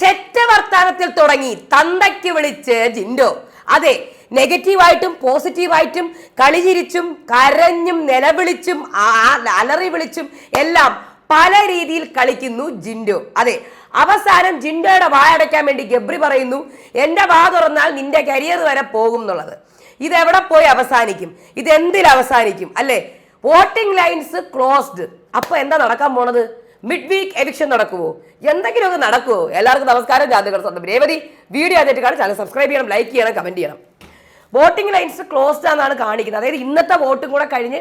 ചെറ്റ വർത്താനത്തിൽ തുടങ്ങി തന്തയ്ക്ക് വിളിച്ച് ജിൻഡോ. അതെ നെഗറ്റീവായിട്ടും പോസിറ്റീവായിട്ടും കളിചിരിച്ചും കരഞ്ഞും നിലവിളിച്ചും അലറി വിളിച്ചും എല്ലാം പല രീതിയിൽ കളിക്കുന്നു ജിൻഡോ. അതെ അവസാനം ജിൻഡോയുടെ വായടയ്ക്കാൻ വേണ്ടി ഗബ്രി പറയുന്നു എന്റെ വാ തുറന്നാൽ നിന്റെ കരിയർ വരെ പോകും എന്നുള്ളത്. ഇതെവിടെ പോയി അവസാനിക്കും? ഇതെന്തിൽ അവസാനിക്കും? അല്ലേ? Voting lines closed. അപ്പോൾ എന്താ നടക്കാൻ പോണത്? മിഡ് വീക്ക് എലക്ഷൻ നടക്കുമോ എന്തെങ്കിലുമൊക്കെ നടക്കുമോ എല്ലാവർക്കും നമസ്കാരം ജാതകൾ സ്വന്തം രേവതി. വീഡിയോ ആദ്യമായിട്ട് കാണാൻ ചാനൽ സബ്സ്ക്രൈബ് ചെയ്യണം ലൈക്ക് ചെയ്യണം കമന്റ് ചെയ്യണം. വോട്ടിംഗ് ലൈൻസ് ക്ലോസ്ഡ് ആണെന്നാണ് കാണിക്കുന്നത്. അതായത് ഇന്നത്തെ വോട്ടും കൂടെ കഴിഞ്ഞ്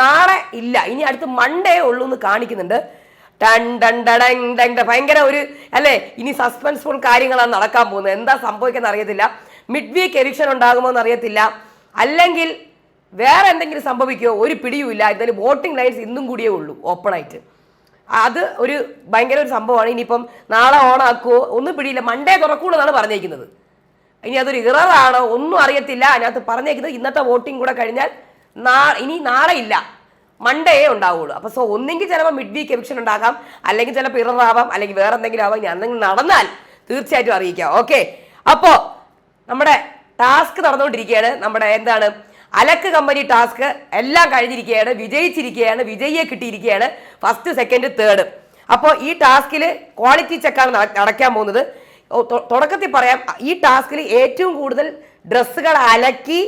നാളെ ഇല്ല. ഇനി അടുത്ത് മൺഡേ ഉള്ളൂ എന്ന് കാണിക്കുന്നുണ്ട്. ടൺ ടൺ ഭയങ്കര ഒരു അല്ലേ? ഇനി സസ്പെൻസ്ഫുൾ കാര്യങ്ങളാണ് നടക്കാൻ പോകുന്നത്. എന്താ സംഭവിക്കുന്നത് അറിയത്തില്ല. മിഡ് വീക്ക് എലക്ഷൻ ഉണ്ടാകുമോ എന്ന് അറിയത്തില്ല. അല്ലെങ്കിൽ വേറെ എന്തെങ്കിലും സംഭവിക്കുമോ ഒരു പിടിയുമില്ല. എന്തായാലും വോട്ടിംഗ് ലൈൻസ് ഇന്നും കൂടിയേ ഉള്ളൂ. ഓപ്പൺ ആയിട്ട്. അത് ഒരു ഭയങ്കര ഒരു സംഭവമാണ്. ഇനിയിപ്പം നാളെ ഓണാക്കുമോ ഒന്നും പിടിയില്ല. മൺഡേ തുറക്കൂളൂ എന്നാണ് പറഞ്ഞേക്കുന്നത്. ഇനി അതൊരു ഇററാണോ ഒന്നും അറിയത്തില്ല. അതിനകത്ത് പറഞ്ഞേക്കുന്നത് ഇന്നത്തെ വോട്ടിംഗ് കൂടെ കഴിഞ്ഞാൽ നാ ഇനി നാളെ ഇല്ല. മൺഡേ ഉണ്ടാവുള്ളൂ. അപ്പോൾ സോ ഒന്നെങ്കിൽ ചിലപ്പോൾ മിഡ് വീക്ക് എവിക്ഷൻ ഉണ്ടാകാം. അല്ലെങ്കിൽ ചിലപ്പോൾ ഇററാവാം അല്ലെങ്കിൽ വേറെ എന്തെങ്കിലും ആവാം. ഞാൻ എന്തെങ്കിലും നടന്നാൽ തീർച്ചയായിട്ടും അറിയിക്കാം. ഓക്കെ അപ്പോൾ നമ്മുടെ ടാസ്ക് നടന്നുകൊണ്ടിരിക്കുകയാണ്. നമ്മുടെ എന്താണ് അലക്ക് കമ്പനി ടാസ്ക് എല്ലാം കഴിഞ്ഞിരിക്കുകയാണ് വിജയിച്ചിരിക്കുകയാണ് വിജയിയെ കിട്ടിയിരിക്കുകയാണ് ഫസ്റ്റ് സെക്കൻഡ് തേർഡ് അപ്പോൾ ഈ ടാസ്കിൽ ക്വാളിറ്റി ചെക്കാണ് നട- നടക്കാൻ പോകുന്നത്. തുടക്കത്തിൽ പറയാം ഈ ടാസ്കിൽ ഏറ്റവും കൂടുതൽ ഡ്രസ്സുകൾ അലക്കി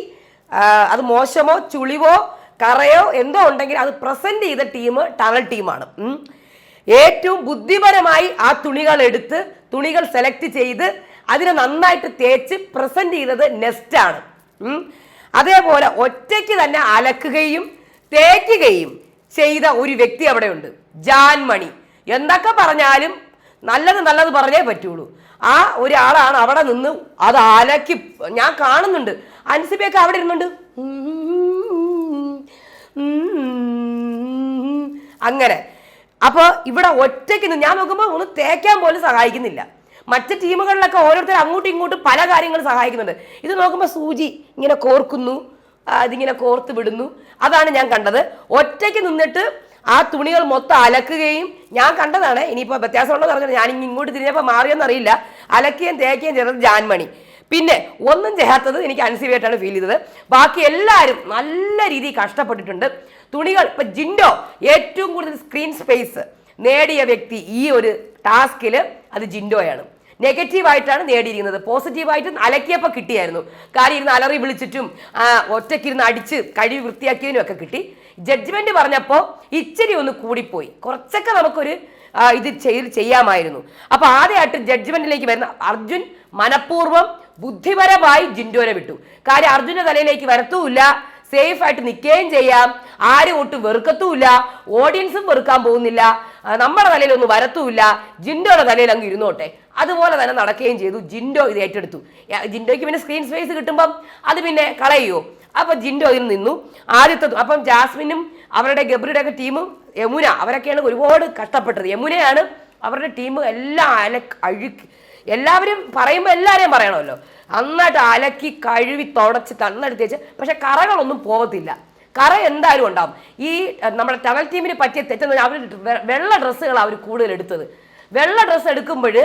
അത് മോശമോ ചുളിവോ കറയോ എന്തോ ഉണ്ടെങ്കിൽ അത് പ്രസന്റ് ചെയ്ത ടീം ടണൽ ടീമാണ്. ഏറ്റവും ബുദ്ധിപരമായി ആ തുണികൾ എടുത്ത് തുണികൾ സെലക്ട് ചെയ്ത് അതിനെ നന്നായിട്ട് തേച്ച് പ്രസന്റ് ചെയ്തത് നെസ്റ്റാണ്. അതേപോലെ ഒറ്റയ്ക്ക് തന്നെ അലക്കുകയും തേക്കുകയും ചെയ്ത ഒരു വ്യക്തി അവിടെ ഉണ്ട് ജാൻമണി. എന്തൊക്കെ പറഞ്ഞാലും നല്ലത് നല്ലത് പറഞ്ഞേ പറ്റുള്ളൂ. ആ ഒരാളാണ് അവിടെ നിന്ന് അത് അലക്കി ഞാൻ കാണുന്നുണ്ട്. അൻസിബിയൊക്കെ അവിടെ ഇരുന്നുണ്ട്. അങ്ങനെ. അപ്പോൾ ഇവിടെ ഒറ്റയ്ക്ക് ഞാൻ നോക്കുമ്പോൾ ഒന്ന് തേക്കാൻ പോലും സഹായിക്കുന്നില്ല. മറ്റ് ടീമുകളിലൊക്കെ ഓരോരുത്തർ അങ്ങോട്ടും ഇങ്ങോട്ടും പല കാര്യങ്ങൾ സഹായിക്കുന്നുണ്ട്. ഇത് നോക്കുമ്പോൾ സൂചി ഇങ്ങനെ കോർക്കുന്നു അതിങ്ങനെ കോർത്ത് വിടുന്നു. അതാണ് ഞാൻ കണ്ടത്. ഒറ്റയ്ക്ക് നിന്നിട്ട് ആ തുണികൾ മൊത്തം അലക്കുകയും ഞാൻ കണ്ടതാണ് ഇനിയിപ്പോൾ വ്യത്യാസമുണ്ടെന്ന് പറഞ്ഞാൽ ഞാൻ ഇങ്ങോട്ട് തിരിഞ്ഞപ്പോൾ മാറിയെന്നറിയില്ല അലക്കുകയും തേക്കുകയും ചെയ്തത് ജാൻമണി. പിന്നെ ഒന്നും ചെയ്യാത്തത് എനിക്ക് അൻസിബിയായിട്ടാണ് ഫീൽ ചെയ്തത്. ബാക്കി എല്ലാവരും നല്ല രീതിയിൽ കഷ്ടപ്പെട്ടിട്ടുണ്ട്. തുണികൾ ഇപ്പൊ ജിൻഡോ ഏറ്റവും കൂടുതൽ സ്ക്രീൻ സ്പേസ് നേടിയ വ്യക്തി ഈ ഒരു ടാസ്കിൽ അത് ജിൻഡോയാണ്. നെഗറ്റീവായിട്ടാണ് നേടിയിരിക്കുന്നത്. പോസിറ്റീവായിട്ട് അലക്കിയപ്പോൾ കിട്ടിയായിരുന്നു. കാര്യം ഇരുന്ന് അലറി വിളിച്ചിട്ടും ഒറ്റയ്ക്കിരുന്ന് അടിച്ച് കഴിവ് വൃത്തിയാക്കിയതിനും ഒക്കെ കിട്ടി. ജഡ്ജ്മെന്റ് പറഞ്ഞപ്പോൾ ഇച്ചിരി ഒന്ന് കൂടിപ്പോയി. കുറച്ചൊക്കെ നമുക്കൊരു ഇത് ചെയ്ത് ചെയ്യാമായിരുന്നു. അപ്പൊ ആദ്യമായിട്ട് ജഡ്ജ്മെന്റിലേക്ക് വരുന്ന അർജുൻ മനഃപൂർവം ബുദ്ധിപരമായി ജിൻഡോനെ വിട്ടു. കാര്യം അർജുന തലയിലേക്ക് വരത്തുമില്ല. സേഫ് ആയിട്ട് നിൽക്കുകയും ചെയ്യാം. ആരും ഒട്ടും വെറുക്കത്തുമില്ല. ഓഡിയൻസും വെറുക്കാൻ പോകുന്നില്ല. നമ്മുടെ തലയിൽ ഒന്നും വരത്തുമില്ല. ജിൻഡോയുടെ തലയിൽ അങ്ങ് ഇരുന്നോട്ടെ. അതുപോലെ തന്നെ നടക്കുകയും ചെയ്തു. ജിൻഡോ ഇത് ഏറ്റെടുത്തു. ജിൻഡോയ്ക്ക് പിന്നെ സ്ക്രീൻ സ്പേസ് കിട്ടുമ്പം അത് പിന്നെ കളയോ അപ്പൊ ജിൻഡോ ഇതിൽ നിന്നു. ആദ്യത്തെ അപ്പം ജാസ്മിനും അവരുടെ ഗബ്രിയുടെ ഒക്കെ ടീമും യമുന അവരൊക്കെയാണ് ഒരുപാട് കഷ്ടപ്പെട്ടത്. യമുനയാണ് അവരുടെ ടീം എല്ലാം അല അഴുക്കി എല്ലാവരും പറയുമ്പോൾ എല്ലാവരെയും പറയണമല്ലോ. നന്നായിട്ട് അലക്കി കഴുവി തുടച്ച് തന്നെടുത്ത് വെച്ച് പക്ഷെ കറകളൊന്നും പോകത്തില്ല. കറ എന്തായാലും ഉണ്ടാവും. ഈ നമ്മുടെ ടവൽ ടീമിന് പറ്റിയ തെറ്റെന്ന് അവർ വെള്ള ഡ്രസ്സുകൾ അവർ കൂടുതൽ എടുത്തത്. വെള്ള ഡ്രസ്സ് എടുക്കുമ്പോൾ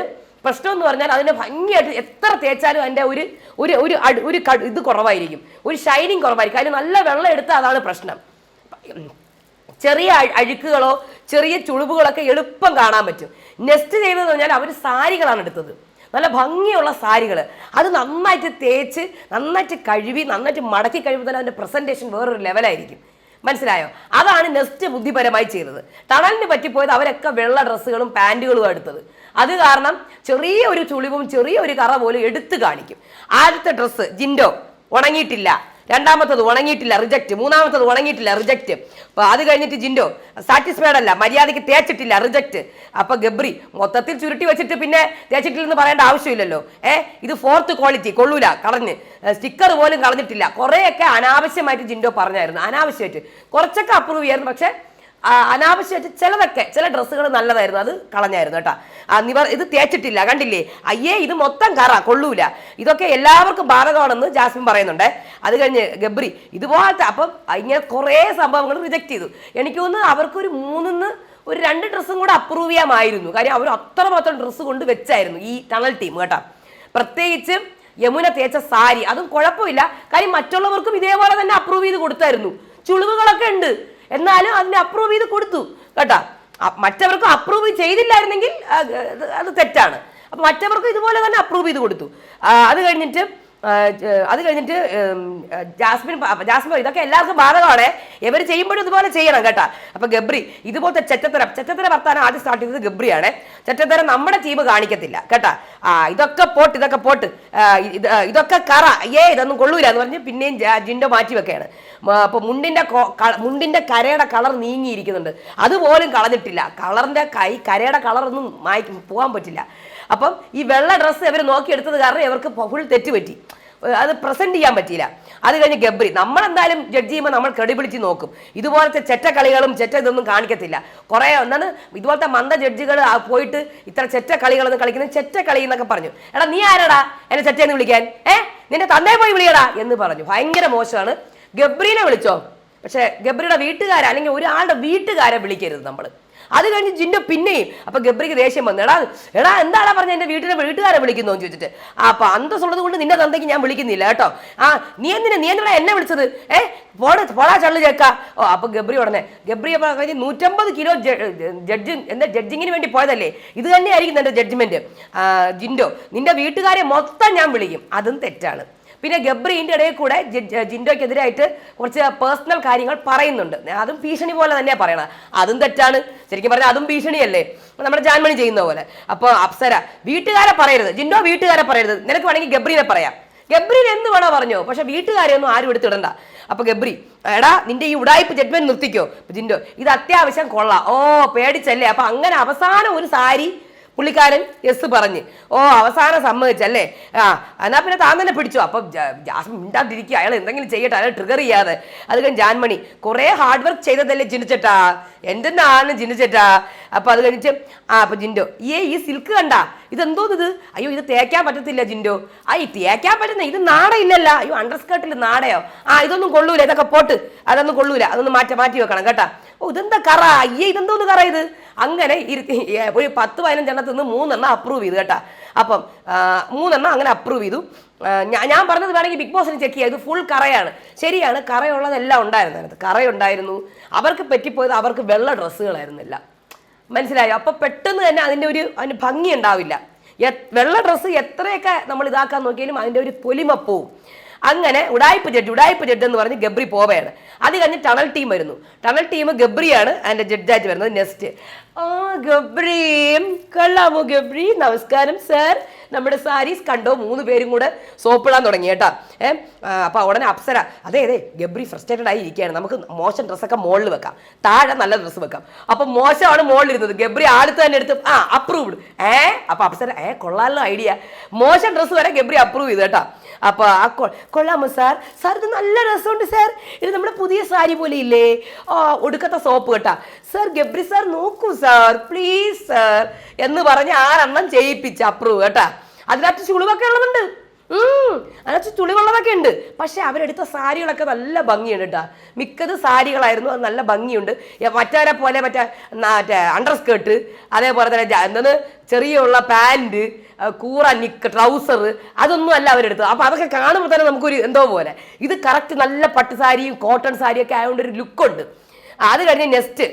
പ്രശ്നം എന്ന് പറഞ്ഞാൽ അതിനെ ഭംഗിയായിട്ട് എത്ര തേച്ചാലും അതിന്റെ ഒരു ഒരു ഒരു ഒരു ഇത് കുറവായിരിക്കും. ഒരു ഷൈനിങ് കുറവായിരിക്കും. അതിന് നല്ല വെള്ളം എടുത്താൽ അതാണ് പ്രശ്നം. ചെറിയ അഴുക്കുകളോ ചെറിയ ചുളിവുകളൊക്കെ എളുപ്പം കാണാൻ പറ്റും. നെസ്റ്റ് ചെയ്തതെന്ന് പറഞ്ഞാൽ അവർ സാരികളാണ് എടുത്തത്. നല്ല ഭംഗിയുള്ള സാരികൾ അത് നന്നായിട്ട് തേച്ച് നന്നായിട്ട് കഴുകി നന്നായിട്ട് മടക്കി കഴിയുമ്പോൾ തന്നെ അതിന്റെ പ്രസന്റേഷൻ വേറൊരു ലെവലായിരിക്കും മനസ്സിലായോ? അതാണ് നെസ്റ്റ് ബുദ്ധിപരമായി ചെയ്തത്. ടണലിന് പറ്റിപ്പോയത് അവരൊക്കെ വെള്ള ഡ്രസ്സുകളും പാന്റുകളും എടുത്തത്. അത് കാരണം ചെറിയ ഒരു ചുളിവും ചെറിയ ഒരു കറ പോലും എടുത്തു കാണിക്കും. ആദ്യത്തെ ഡ്രസ്സ് ജിൻഡോ ഉണങ്ങിയിട്ടില്ല. രണ്ടാമത്തത് ഉണങ്ങിയിട്ടില്ല റിജക്റ്റ് മൂന്നാമത്തത് ഉണങ്ങിയിട്ടില്ല റിജക്റ്റ് അപ്പൊ അത് കഴിഞ്ഞിട്ട് ജിൻഡോ സാറ്റിസ്ഫൈഡ് അല്ല മര്യാദയ്ക്ക് തേച്ചിട്ടില്ല റിജക്റ്റ് അപ്പൊ ഗബ്രി മൊത്തത്തിൽ ചുരുട്ടി വെച്ചിട്ട് പിന്നെ തേച്ചിട്ടില്ലെന്ന് പറയേണ്ട ആവശ്യമില്ലല്ലോ. ഏ ഇത് ഫോർത്ത് ക്വാളിറ്റി കൊള്ളൂല കളഞ്ഞ്. സ്റ്റിക്കർ പോലും കളഞ്ഞിട്ടില്ല. കുറേയൊക്കെ അനാവശ്യമായിട്ട് ജിൻഡോ പറഞ്ഞായിരുന്നു അനാവശ്യമായിട്ട്. കുറച്ചൊക്കെ അപ്രൂവ് ചെയ്യായിരുന്നു പക്ഷെ അനാവശ്യമായിട്ട് ചിലതൊക്കെ ചില ഡ്രസ്സുകൾ നല്ലതായിരുന്നു അത് കളഞ്ഞായിരുന്നു കേട്ടോ. നിവർ ഇത് തേച്ചിട്ടില്ല കണ്ടില്ലേ? അയ്യേ ഇത് മൊത്തം കറ കൊള്ളൂല. ഇതൊക്കെ എല്ലാവർക്കും ബാധകമാണെന്ന് ജാസ്മിൻ പറയുന്നുണ്ട്. അത് കഴിഞ്ഞ് ഗബ്രി ഇതുപോലത്തെ അപ്പം ഇങ്ങനെ കുറേ സംഭവങ്ങൾ റിജക്റ്റ് ചെയ്തു. എനിക്ക് തോന്നുന്നു അവർക്കൊരു മൂന്നിന്ന് ഒരു രണ്ട് ഡ്രസ്സും കൂടെ അപ്രൂവ് ചെയ്യാമായിരുന്നു. കാര്യം അവർ അത്രമാത്രം ഡ്രസ്സ് കൊണ്ട് വെച്ചായിരുന്നു ഈ ടണൽ ടീം കേട്ടോ. പ്രത്യേകിച്ച് യമുന തേച്ച സാരി അതും കുഴപ്പമില്ല. കാര്യം മറ്റുള്ളവർക്കും ഇതേപോലെ തന്നെ അപ്രൂവ് ചെയ്ത് കൊടുത്തായിരുന്നു. ചുളിവുകളൊക്കെ ഉണ്ട്. എന്നാലും അതിനെ അപ്രൂവ് ചെയ്ത് കൊടുത്തു. കേട്ടാ? മറ്റവർക്ക് അപ്രൂവ് ചെയ്തില്ലായിരുന്നെങ്കിൽ അത് തെറ്റാണ്. അപ്പൊ മറ്റവർക്ക് ഇതുപോലെ തന്നെ അപ്രൂവ് ചെയ്ത് കൊടുത്തു. അത് കഴിഞ്ഞിട്ട് അത് കഴിഞ്ഞിട്ട് ജാസ്മിൻ ജാസ്മിൻ ഇതൊക്കെ എല്ലാവർക്കും ബാധകമാണ്. ഇവർ ചെയ്യുമ്പോഴും ഇതുപോലെ ചെയ്യണം കേട്ടാ. അപ്പൊ ഗബ്രി ഇതുപോലത്തെ ചെറ്റത്തരം ചെറ്റത്തര വർത്താനം ആദ്യം സ്റ്റാർട്ട് ചെയ്തത് ഗബ്രിയാണ്. ചെറ്റത്തരം നമ്മുടെ ടീം കാണിക്കത്തില്ല. കേട്ടാ. ആ ഇതൊക്കെ പോട്ട് ഇതൊക്കെ പോട്ട്. ഇതൊക്കെ കറ. ഏ ഇതൊന്നും കൊള്ളൂല. എന്ന് പറഞ്ഞ് പിന്നെയും ജിൻഡ മാറ്റി വെക്കുകയാണ്. അപ്പൊ മുണ്ടിന്റെ മുണ്ടിന്റെ കരയുടെ കളർ നീങ്ങിയിരിക്കുന്നുണ്ട്. അതുപോലും കളഞ്ഞിട്ടില്ല. കളറിന്റെ കൈ കരയുടെ കളറൊന്നും മായ്ക്കും പോകാൻ പറ്റില്ല. അപ്പം ഈ വെള്ള ഡ്രസ്സ് ഇവർ നോക്കിയെടുത്തത് കാരണം ഇവർക്ക് ഫുൾ തെറ്റ് പറ്റി അത് പ്രസന്റ് ചെയ്യാൻ പറ്റിയില്ല. അത് കഴിഞ്ഞ് ഗബ്രി നമ്മളെന്തായാലും ജഡ്ജ് ചെയ്യുമ്പോൾ നമ്മൾ ക്രെഡിബിലിറ്റി നോക്കും. ഇതുപോലത്തെ ചെറ്റ കളികളും ചെറ്റ ഇതൊന്നും കാണിക്കത്തില്ല. കുറേ ഒന്നാണ് ഇതുപോലത്തെ മന്ദ ജഡ്ജികൾ പോയിട്ട് ഇത്ര ചെറ്റ കളികളൊന്നും കളിക്കുന്നത് ചെറ്റ കളി എന്നൊക്കെ പറഞ്ഞു. എടാ നീ ആരടാ എന്നെ ചെറ്റയെന്ന് വിളിക്കാൻ? ഏ? നിന്റെ തന്നെ പോയി വിളിയടാ എന്ന് പറഞ്ഞു. ഭയങ്കര മോശമാണ്. ഗബ്രീനെ വിളിച്ചോ? പക്ഷേ ഗബ്രിയുടെ വീട്ടുകാരെ അല്ലെങ്കിൽ ഒരാളുടെ വീട്ടുകാരെ വിളിക്കരുത് നമ്മൾ അത് കഴിഞ്ഞ് ജിൻഡോ പിന്നെയും. അപ്പൊ ഗബ്രിക്ക് ദേഷ്യം വന്നു. എടാ എടാ എന്താടാ പറഞ്ഞ എന്റെ വീട്ടിലെ വീട്ടുകാരെ വിളിക്കുന്നു ചോദിച്ചിട്ട്. അപ്പൊ അന്തസ്സുള്ളത് കൊണ്ട് നിന്റെ തന്തയ്ക്ക് ഞാൻ വിളിക്കുന്നില്ല കേട്ടോ. ആ നീ എന്തിനാ നീ എന്തിനാ എന്നെ വിളിച്ചത്? ഏ പോടാ പോടാ ചള്ളു ചേക്ക. ഓ അപ്പൊ ഗബ്രി ഉടനെ ഗബ്രി കഴിഞ്ഞ് നൂറ്റമ്പത് കിലോ ജഡ്ജ് എന്താ ജഡ്ജിങ്ങിന് വേണ്ടി പോയതല്ലേ? ഇത് തന്നെയായിരിക്കും എന്റെ ജഡ്ജ്മെന്റ് ജിൻഡോ നിന്റെ വീട്ടുകാരെ മൊത്തം ഞാൻ വിളിക്കും. അതും തെറ്റാണ്. പിന്നെ ഗബ്രീന്റെ ഇടയിൽ കൂടെ ജിൻഡോയ്ക്കെതിരായിട്ട് കുറച്ച് പേഴ്സണൽ കാര്യങ്ങൾ പറയുന്നുണ്ട്. അതും ഭീഷണി പോലെ തന്നെയാണ് പറയണത്. അതും തെറ്റാണ്. ശരിക്കും പറഞ്ഞാൽ അതും ഭീഷണിയല്ലേ? നമ്മുടെ ജാൻമണി ചെയ്യുന്ന പോലെ. അപ്പോൾ അപ്സര വീട്ടുകാരെ പറയരുത്. ജിൻഡോ വീട്ടുകാരെ പറയരുത്. നിനക്ക് വേണമെങ്കിൽ ഗബ്രീനെ പറയാം. ഗബ്രീൻ എന്ത് വേണോ പറഞ്ഞോ. പക്ഷെ വീട്ടുകാരെ ഒന്നും ആരും എടുത്തിടണ്ട. അപ്പൊ ഗബ്രി എടാ നിന്റെ ഈ ഉടായ്പ ജഡ്മെന്റ് നിർത്തിക്കോ. ജിൻഡോ ഇത് അത്യാവശ്യം കൊള്ളാം. ഓ പേടിച്ചല്ലേ? അപ്പൊ അങ്ങനെ അവസാനം ഒരു സാരി പുള്ളിക്കാരൻ യെസ് പറഞ്ഞ്. ഓ അവസാനം സമ്മതിച്ചല്ലേ? ആ എന്നാ പിന്നെ താൻ തന്നെ പിടിച്ചു. അപ്പം ജാസ്മിൻ മിണ്ടാതിരിക്കുക അയാൾ എന്തെങ്കിലും ചെയ്യട്ടെ. അയാൾ ട്രിഗർ ചെയ്യാതെ. അത് കഴിഞ്ഞ് ജാൻമണി കുറേ ഹാർഡ് വർക്ക് ചെയ്തതല്ലേ ജിനിച്ചേട്ടാ എന്തെന്നാണ് ആണ് ജിനിച്ചേട്ടാ അപ്പൊ അത് കഴിഞ്ഞിട്ട് ആ അപ്പൊ ജിൻഡോ ഏ ഈ സിൽക്ക് കണ്ട? ഇതെന്തോ ഇത് അയ്യോ ഇത് തേക്കാൻ പറ്റത്തില്ല ജിൻഡോ. ആ ഈ തേക്കാൻ പറ്റുന്ന ഇത് നാടയില്ലല്ല അയ്യോ അണ്ടർസ്കേർട്ടിൽ നാടയോ ആ ഇതൊന്നും കൊള്ളൂല ഇതൊക്കെ പോട്ട്. അതൊന്നും കൊള്ളൂല അതൊന്ന് മാറ്റി മാറ്റി വെക്കണം കേട്ടാ. ഓ ഇതെന്താ കറ? അയ്യേ ഇതെന്തോന്ന് കറ ഇത്? അങ്ങനെ ഇരുത്തി ഒരു പത്ത് പതിനഞ്ചെണ്ണത്തിൽ നിന്ന് മൂന്നെണ്ണം അപ്രൂവ് ചെയ്തു കേട്ടാ. അപ്പം മൂന്നെണ്ണം അങ്ങനെ അപ്രൂവ് ചെയ്തു. ഞാൻ പറഞ്ഞത് വേണമെങ്കിൽ ബിഗ് ബോസിന് ചെക്ക് ചെയ്യാം. ഇത് ഫുൾ കറയാണ്. ശരിയാണ് കറയുള്ളതെല്ലാം ഉണ്ടായിരുന്നു അതിനകത്ത്. കറയുണ്ടായിരുന്നു. അവർക്ക് പറ്റിപ്പോയത് അവർക്ക് വെള്ള ഡ്രസ്സുകളായിരുന്നില്ല. മനസ്സിലായോ? അപ്പൊ പെട്ടെന്ന് തന്നെ അതിന്റെ ഒരു അതിന് ഭംഗി ഉണ്ടാവില്ല. വെള്ള ഡ്രസ്സ് എത്രയൊക്കെ നമ്മൾ ഇതാക്കാൻ നോക്കിയാലും അതിന്റെ ഒരു പൊലിമ പോവും അങ്ങനെ ഉടായ്പ ജഡ്ജ് ഉടായ്പ ജഡ്ജ് എന്ന് പറഞ്ഞ് ഗബ്രി പോവുകയാണ്. അത് കഴിഞ്ഞ് ടണൽ ടീം വരുന്നു. ടണൽ ടീം ഗബ്രിയാണ് അതിന്റെ ജഡ്ജായിട്ട് വരുന്നത് നെസ്റ്റ് ആ ഗബ്രി കൊള്ളാമോ ഗബ്രി? നമസ്കാരം സർ. നമ്മുടെ സാരീസ് കണ്ടോ? മൂന്ന് പേരും കൂടെ സോപ്പിടാൻ തുടങ്ങി കേട്ടാ. ഏഹ് അപ്പൊ ഉടനെ അപ്സര. അതെ അതെ ഗബ്രി ഫ്രസ്ട്രേറ്റഡ് ആയി ഇരിക്കുകയാണ്. നമുക്ക് മോശം ഡ്രസ്സൊക്കെ മുകളിൽ വെക്കാം. താഴെ നല്ല ഡ്രസ്സ് വെക്കാം. അപ്പൊ മോശമാണ് മുകളിലിരുന്നത് ഗബ്രി ആടുത്ത് തന്നെ എടുത്ത് ആ അപ്രൂവ്ഡ് ഏ അപ്പൊ അപ്സര ഏ കൊള്ളാലോ ഐഡിയ മോശം ഡ്രസ്സ് വരെ ഗബ്രി അപ്രൂവ് ചെയ്തു കേട്ടാ. അപ്പൊ ആ കൊള്ളാമോ സാർ? സാർ ഇത് നല്ല രസമുണ്ട് സാർ. ഇത് നമ്മുടെ പുതിയ സാരി പോലെ ഇല്ലേ? ആ ഒടുക്കത്തെ സോപ്പ് കേട്ടാ. സാർ ഗബ്രി സാർ നോക്കൂ സാർ. Please sir. എന്ന് പറഞ്ഞ് ആറെണ്ണം ചെയ്യിപ്പിച്ച് അപ്രൂവ് കേട്ടാ. അതിനകത്ത് ചുളിവൊക്കെ ഉള്ളതുണ്ട്. അതിനകത്ത് ചുളിവുള്ളതൊക്കെ ഉണ്ട്. പക്ഷെ അവരെടുത്ത സാരികളൊക്കെ നല്ല ഭംഗിയുണ്ട് കേട്ടോ മിക്കത് സാരികളായിരുന്നു. അത് നല്ല ഭംഗിയുണ്ട്. മറ്റവരെ പോലെ മറ്റേ മറ്റേ അണ്ടർ സ്കേർട്ട് അതേപോലെ തന്നെ എന്താണ് ചെറിയുള്ള പാന്റ് കൂറ നിക്ക് ട്രൗസർ അതൊന്നും അല്ല അവരെടുത്തത്. അപ്പൊ അതൊക്കെ കാണുമ്പോൾ തന്നെ നമുക്കൊരു എന്തോ പോലെ. ഇത് കറക്റ്റ് നല്ല പട്ട് സാരിയും കോട്ടൺ സാരിയൊക്കെ ആയതുകൊണ്ട് ഒരു ലുക്കുണ്ട് അത് കഴിഞ്ഞ് നെക്സ്റ്റ്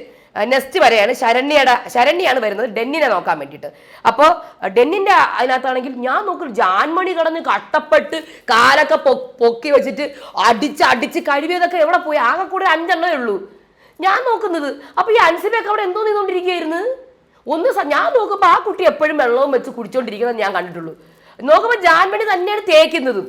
നെക്സ്റ്റ് വരെയാണ് ശരണ്യയുടെ ശരണ്യാണ് വരുന്നത് ഡെന്നിനെ നോക്കാൻ വേണ്ടിയിട്ട്. അപ്പോൾ ഡെന്നിന്റെ അതിനകത്താണെങ്കിൽ ഞാൻ നോക്കും ജാൻമണി കടന്ന് കട്ടപ്പെട്ട് കാലൊക്കെ പൊക്കി വെച്ചിട്ട് അടിച്ച് അടിച്ച് കഴിവിയതൊക്കെ എവിടെ പോയി? ആകെ കൂടെ അഞ്ചെണ്ണേ ഉള്ളൂ. ഞാൻ നോക്കുന്നത് അപ്പോൾ ഈ അൻസിബയൊക്കെ അവിടെ എന്തോ നിന്നുകൊണ്ടിരിക്കുകയായിരുന്നു ഒന്ന് ഞാൻ നോക്കുമ്പോൾ ആ കുട്ടി എപ്പോഴും വെള്ളവും വെച്ച് കുടിച്ചോണ്ടിരിക്കുന്നത് ഞാൻ കണ്ടിട്ടുള്ളൂ. നോക്കുമ്പോൾ ജാൻമണി തന്നെയാണ് തേക്കുന്നതും.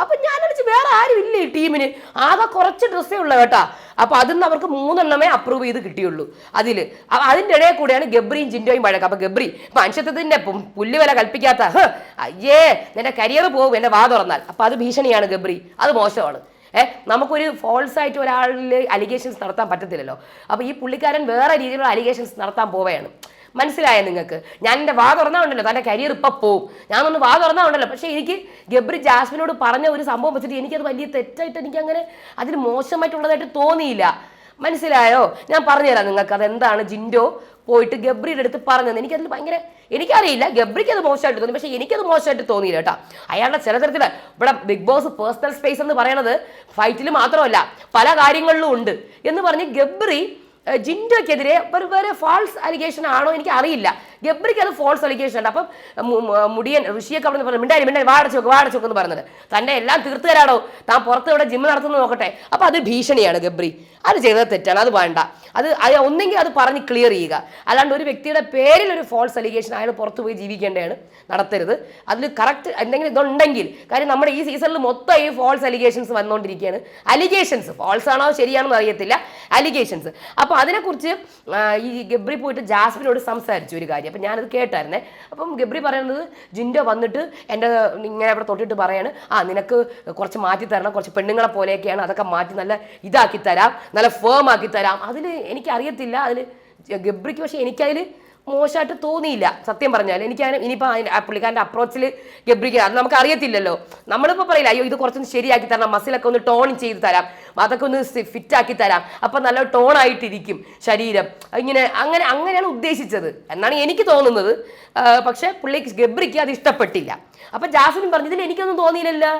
അപ്പൊ ഞാൻ വിളിച്ച് വേറെ ആരും ഇല്ല ടീമിന്. ആകെ കുറച്ച് ഡ്രസ്സേ ഉള്ളു കേട്ടാ. അപ്പൊ അതിന്ന് അവർക്ക് മൂന്നെണ്ണമേ അപ്രൂവ് ചെയ്ത് കിട്ടിയുള്ളൂ. അതിൽ. അതിന്റെ ഇടയിൽ കൂടെയാണ് ഗബ്രിയും ജിൻഡോയും വഴക്കം. അപ്പൊ ഗബ്രി മനുഷ്യത്വത്തിന്റെ പുല്ല് വില കൽപ്പിക്കാത്ത അയ്യേ നിന്റെ കരിയർ പോകും എന്റെ വാ തുറന്നാൽ. അപ്പൊ അത് ഭീഷണിയാണ് ഗബ്രി. അത് മോശമാണ്. ഏഹ് നമുക്കൊരു ഫോൾസ് ആയിട്ട് ഒരാളിൽ അലിഗേഷൻസ് നടത്താൻ പറ്റത്തില്ലല്ലോ. അപ്പൊ ഈ പുള്ളിക്കാരൻ വേറെ രീതിയിലുള്ള അലിഗേഷൻസ് നടത്താൻ പോവുകയാണ്. മനസ്സിലായോ നിങ്ങൾക്ക്? ഞാൻ എന്റെ വാ തുറന്നാ ഉണ്ടല്ലോ തന്റെ കരിയർ ഇപ്പം പോവും. ഞാനൊന്ന് വാ തുറന്നാ ഉണ്ടല്ലോ. പക്ഷേ എനിക്ക് ഗബ്രി ജാസ്മിനോട് പറഞ്ഞ ഒരു സംഭവം വെച്ചിട്ട് എനിക്കത് വലിയ തെറ്റായിട്ട് എനിക്ക് അങ്ങനെ അതിന് മോശമായിട്ടുള്ളതായിട്ട് തോന്നിയില്ല. മനസ്സിലായോ? ഞാൻ പറഞ്ഞുതരാം നിങ്ങൾക്ക് അതെന്താണ് ജിൻഡോ പോയിട്ട് ഗബ്രിയുടെ അടുത്ത് പറഞ്ഞത്. എനിക്കതിൽ ഭയങ്കര എനിക്കറിയില്ല ഗബ്രിക്ക് അത് മോശമായിട്ട് തോന്നി. പക്ഷേ എനിക്കത് മോശമായിട്ട് തോന്നിയില്ല കേട്ടോ. അയാളുടെ ചില തരത്തിൽ ഇവിടെ ബിഗ് ബോസ് പേഴ്സണൽ സ്പേസ് എന്ന് പറയണത് ഫൈറ്റിൽ മാത്രമല്ല പല കാര്യങ്ങളിലും ഉണ്ട് എന്ന് പറഞ്ഞ് ഗബ്രി ജിൻഡോയ്ക്കെതിരെ വെറുതെ വേറെ ഫാൾസ് അലിഗേഷൻ ആണോ എനിക്ക് അറിയില്ല ഗബ്രിക്ക് അത് ഫോൾസ് അലിഗേഷൻ ഉണ്ട്. അപ്പം മുടിയൻ ഋഷിയൊക്കെ അവിടെ പറഞ്ഞു മിണ്ടായി മിണ്ടായി വാടച്ചോക്ക് വാടച്ചു എന്ന് പറഞ്ഞത്. തന്റെ എല്ലാം തീർത്തു തരാടോ താൻ പുറത്ത് ഇവിടെ ജിമ്മ് നടത്തുന്നു നോക്കട്ടെ. അപ്പൊ അത് ഭീഷണിയാണ് ഗബ്രി. അത് ചെയ്തത് തെറ്റാണ് അത് വേണ്ട. അത് ഒന്നെങ്കിൽ അത് പറഞ്ഞ് ക്ലിയർ ചെയ്യുക. അല്ലാണ്ട് ഒരു വ്യക്തിയുടെ പേരിൽ ഒരു ഫോൾസ് അലിഗേഷൻ അയാൾ പുറത്ത് പോയി ജീവിക്കേണ്ടതാണ് നടത്തരുത്. അതിൽ കറക്റ്റ് എന്തെങ്കിലും ഇതുണ്ടെങ്കിൽ കാര്യം നമ്മുടെ ഈ സീസണിൽ മൊത്തം ഈ ഫോൾസ് അലിഗേഷൻസ് വന്നുകൊണ്ടിരിക്കുകയാണ് അലിഗേഷൻസ് ഫോൾസ് ആണോ ശരിയാണോ അറിയത്തില്ല. അലിഗേഷൻസ് അപ്പോൾ അതിനെക്കുറിച്ച് ഈ ഗബ്രി പോയിട്ട് ജാസ്മിനോട് സംസാരിച്ചു ഒരു കാര്യം. അപ്പം ഞാനത് കേട്ടായിരുന്നേ. അപ്പം ഗബ്രി പറയുന്നത് ജിൻഡോ വന്നിട്ട് എന്റെ ഇങ്ങനെ അവിടെ തൊട്ടിട്ട് പറയാണ് ആ നിനക്ക് കുറച്ച് മാറ്റി തരണം കുറച്ച് പെണ്ണുങ്ങളെ പോലെയൊക്കെയാണ് അതൊക്കെ മാറ്റി നല്ല ഇതാക്കി തരാം നല്ല ഫേം ആക്കി തരാം. അതിൽ എനിക്കറിയത്തില്ല അതിൽ ഗബ്രിക്ക് പക്ഷേ എനിക്കതിൽ മോശമായിട്ട് തോന്നിയില്ല. സത്യം പറഞ്ഞാൽ എനിക്ക് ഇനിയിപ്പോൾ അതിന്റെ പുള്ളിക്കാരന്റെ അപ്രോച്ചിൽ ഗബ്രിക്ക് അത് നമുക്ക് അറിയത്തില്ലല്ലോ. നമ്മളിപ്പോൾ പറയില്ല അയ്യോ ഇത് കുറച്ചൊന്ന് ശരിയാക്കി തരണം മസിലൊക്കെ ഒന്ന് ടോൺ ചെയ്ത് തരാം അതൊക്കെ ഒന്ന് ഫിറ്റ് ആക്കി തരാം അപ്പം നല്ല ടോൺ ആയിട്ടിരിക്കും ശരീരം. ഇങ്ങനെ അങ്ങനെ അങ്ങനെയാണ് ഉദ്ദേശിച്ചത്. എന്നാണ് എനിക്ക് തോന്നുന്നത്. പക്ഷേ പുള്ളി ഗബ്രിക്ക് അത് ഇഷ്ടപ്പെട്ടില്ല. അപ്പം ജാസ്മിൻ പറഞ്ഞതിൽ എനിക്കൊന്നും തോന്നിയില്ലല്ലോ.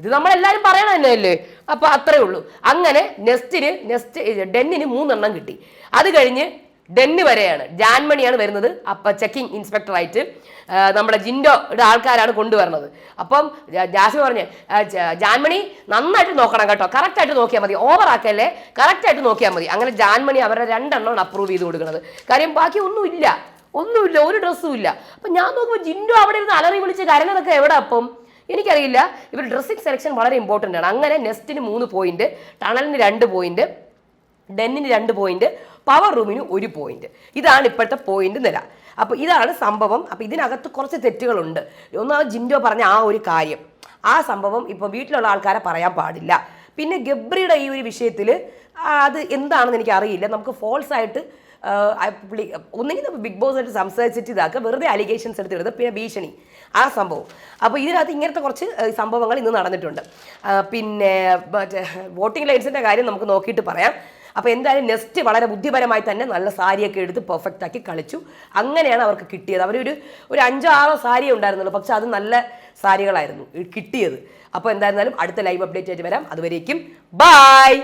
ഇത് നമ്മളെല്ലാവരും പറയണ തന്നെയല്ലേ. അപ്പോൾ അത്രേ ഉള്ളൂ. അങ്ങനെ നെസ്റ്റിന് നെസ്റ്റ് ഡെന്നിന് മൂന്നെണ്ണം കിട്ടി. അത് കഴിഞ്ഞ് ഡെന്ന് വരെയാണ്. ജാൻമണിയാണ് വരുന്നത്. അപ്പം ചെക്കിംഗ് ഇൻസ്പെക്ടറായിട്ട് നമ്മുടെ ജിൻഡോയുടെ ആൾക്കാരാണ് കൊണ്ടുവരുന്നത്. അപ്പം ജാസി ജാസ്മി പറഞ്ഞ് ജാൻമണി നന്നായിട്ട് നോക്കണം കേട്ടോ. കറക്റ്റായിട്ട് നോക്കിയാൽ മതി. ഓവർ ആക്കല്ലേ കറക്റ്റ് ആയിട്ട് നോക്കിയാൽ മതി. അങ്ങനെ ജാൻമണി അവരുടെ രണ്ടെണ്ണമാണ് അപ്രൂവ് ചെയ്ത് കൊടുക്കുന്നത്. കാര്യം ബാക്കി ഒന്നുമില്ല. ഒന്നുമില്ല ഒരു ഡ്രസ്സും ഇല്ല. അപ്പം ഞാൻ നോക്കുമ്പോൾ ജിൻഡോ അവിടെ ഇരുന്ന് അലറി വിളിച്ച് കരഞ്ഞതൊക്കെ എവിടെ അപ്പം? എനിക്കറിയില്ല. ഇവർ ഡ്രസ്സിങ് സെലക്ഷൻ വളരെ ഇമ്പോർട്ടന്റ് ആണ്. അങ്ങനെ നെസ്റ്റിന് മൂന്ന് പോയിന്റ് ടണലിന് രണ്ട് പോയിന്റ് ഡെന്നിന് രണ്ട് പോയിന്റ് പവർ റൂമിന് ഒരു പോയിന്റ്. ഇതാണ് ഇപ്പോഴത്തെ പോയിന്റ് നില. അപ്പോൾ ഇതാണ് സംഭവം. അപ്പോൾ ഇതിനകത്ത് കുറച്ച് തെറ്റുകളുണ്ട്. ഒന്നാമത് ജിൻഡോ പറഞ്ഞ ആ ഒരു കാര്യം. ആ സംഭവം ഇപ്പോൾ വീട്ടിലുള്ള ആൾക്കാരെ പറയാൻ പാടില്ല. പിന്നെ ഗബ്രിയുടെ ഈ ഒരു വിഷയത്തിൽ അത് എന്താണെന്ന് എനിക്ക് അറിയില്ല. നമുക്ക് ഫോൾസ് ആയിട്ട് ഒന്നെങ്കിൽ നമ്മൾ ബിഗ് ബോസ് ആയിട്ട് സംസാരിച്ചിട്ട് ഇതാക്കുക വെറുതെ അലിഗേഷൻസ് എടുത്തിടുന്നത്. പിന്നെ ഭീഷണി. ആ സംഭവം. അപ്പോൾ ഇതിനകത്ത് ഇങ്ങനത്തെ കുറച്ച് സംഭവങ്ങൾ ഇന്ന് നടന്നിട്ടുണ്ട്. പിന്നെ വോട്ടിംഗ് ലൈറ്റ്സിന്റെ കാര്യം നമുക്ക് നോക്കിയിട്ട് പറയാം. അപ്പോൾ എന്തായാലും നെസ്റ്റ് വളരെ ബുദ്ധിപരമായി തന്നെ നല്ല സാരിയൊക്കെ എടുത്ത് പെർഫെക്റ്റ് ആക്കി കളിച്ചു. അങ്ങനെയാണ് അവർക്ക് കിട്ടിയത്. അവരൊരു ഒരു അഞ്ചോ ആറോ സാരി ഉണ്ടായിരുന്നുള്ളൂ. പക്ഷെ അത് നല്ല സാരികളായിരുന്നു കിട്ടിയത്. അപ്പോൾ എന്തായിരുന്നാലും അടുത്ത ലൈവ് അപ്ഡേറ്റ് ആയിട്ട് വരാം. അതുവരേക്കും ബായ്